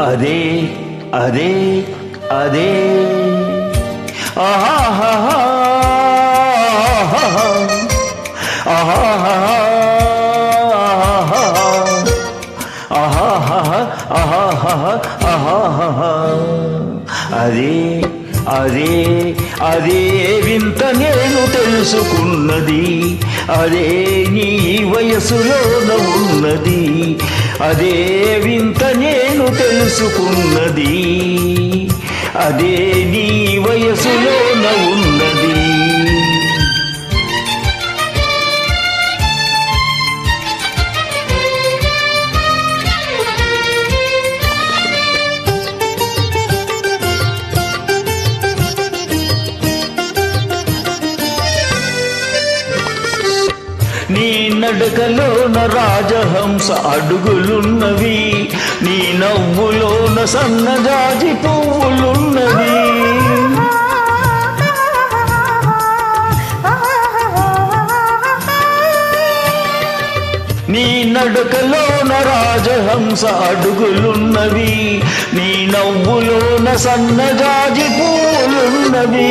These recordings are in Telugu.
అదే అదే అదే ఆహా అదే అదే అదే వింత నేను తెలుసుకున్నది అదే నీ వయసులోన ఉన్నది అదే వింత నేను తెలుసుకున్నది. అదే నీ వయసులోన ఉన్నది. నీ నడకలోన రాజహంస అడుగులున్నవి. నీ నవ్వులోన సన్నజాజి పువ్వులున్నది నీ నడుకలోన రాజహంస అడుగులున్నవి. నీ నవ్వులోన సన్నజాజి పువ్వులున్నవి.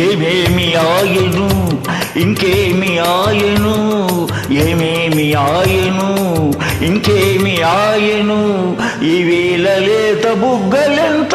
ఏమేమి ఆయను? ఇంకేమి ఆయను? ఏమేమి ఆయను? ఇంకేమి ఆయను? ఈ వేళ లేత బుగ్గలెంత